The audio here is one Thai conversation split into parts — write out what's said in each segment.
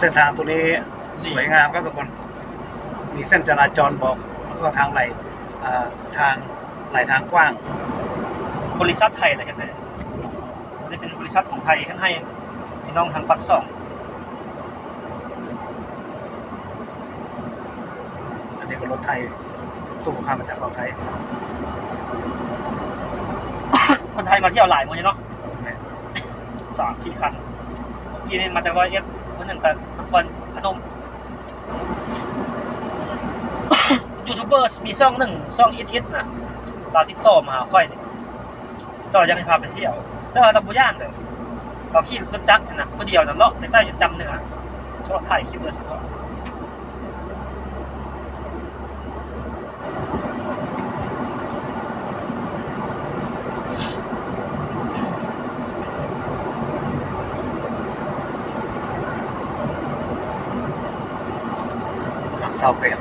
เส้นทางตัวนี้สวยงามครับทุกคน มีเส้นจราจรบอกแล้วก็ทางไหลอ่าทางไหลทางกว้าง บริษัทไทยเลยเห็นไหมนี่เป็นบริษัทของไทยเห็นให้พี่น้องทางปักซ่องอันนี้ก็รถไทยตู้ข้ามมาจากรถไทยคนไทยมาเที่ยวหลายมื้อเนาะสามสี่คัน เมื่อกี้นี่มาจากร้อยเอ็ดวันหนึ่งแต่นคนพนมยูทูบเบอร์มีซ่องหนึ่งซ่องอิดอิดนะเราติดต่อมาหาค่อยนี่ต่อยังให้พาไปเที่ยวแต่เราทำบุย่านเลยเราขี่รถจักรนะคนเดียวนะเลาะในใต้จำเหนือชอบถ่ายคลิปโดยเฉพาะ หลังเสาเปลี่ยน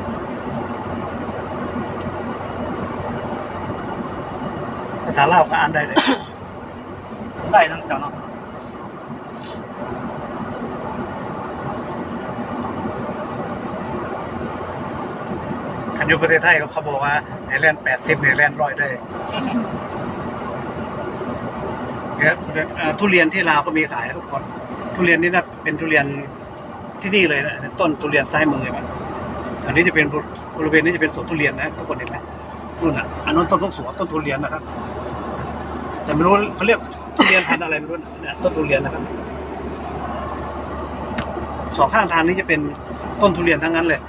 ภาษาลาวก็อ่านได้เลย ได้นั่นเจ้าเนาะคันอยู่ประเทศไทยเขาบอกว่าในแลนด์แปดสิบในแลนด์ร้อยได้เนี่ยเอ่อทุเรียนที่ลาวก็มีขายทุกคน ทุเรียนนี่นะเป็นทุเรียนที่นี่เลยนะต้นทุเรียนซ้ายมือเห็นไหม อันนี้จะเป็นบริเวณนี้จะเป็นสวนทุเรียนนะทุกคนเห็นไหมนู่นอะอันนั้นต้นทุกสวนต้นทุเรียนนะครับ แต่ไม่รู้เขาเรียกทุเรียนพันอะไรไม่รู้นะต้นทุเรียนนะครับสองข้างทางนี้จะเป็นต้นทุเรียนทั้งนั้นเลย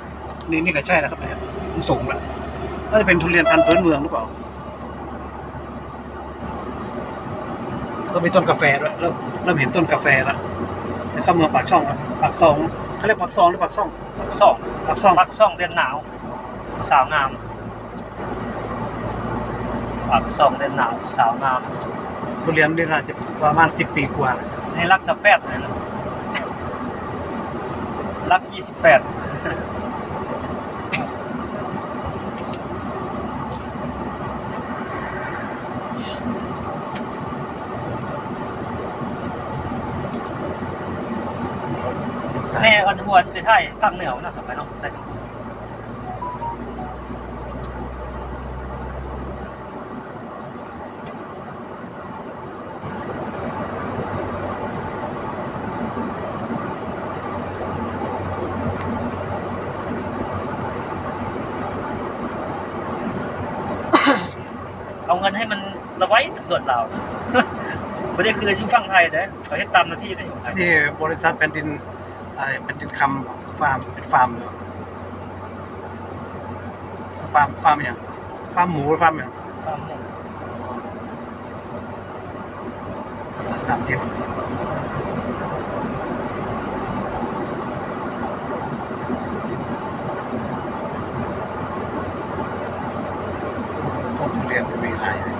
นี่นี่ก็ใช่นะครับเนี่ยมันสูงละน่าจะเป็นทุเรียนพันธุ์พื้นเมืองหรือเปล่าก็มีต้นกาแฟด้วยเริ่มเริ่มเห็นต้นกาแฟแล้วจะเข้าเมืองปากช่องปากซอง เขาเรียกปากซองหรือปากซ่องปักซ่องปากซ่องปักซ่องเดือนหนาว สาวงามปักซ่องเดือนหนาวสาวงามทุเรียนนี่น่าจะประมาณสิบปีกว่าในรักสแปดเลยนะรักยี่สิบแปด แน่อันหัวจะไปถ่ายภาคเหนือน่าสนใจเนาะใส่สมบูรณ์เอาเงินให้มันระไว้ตำรวจเราไม่ได้คืออยู่ฝั่งไทยเด้อเขาให้ตามหน้าที่ได้อยู่อันนี้บริษัทแผ่นดิน อะไรแผ่นดินคำฟาร์มเป็นฟาร์มเหรอฟาร์มฟาร์มอย่างฟาร์มหมูฟาร์มอย่างตามหมูสามสิบต้นทุเรียนมีหลายเลย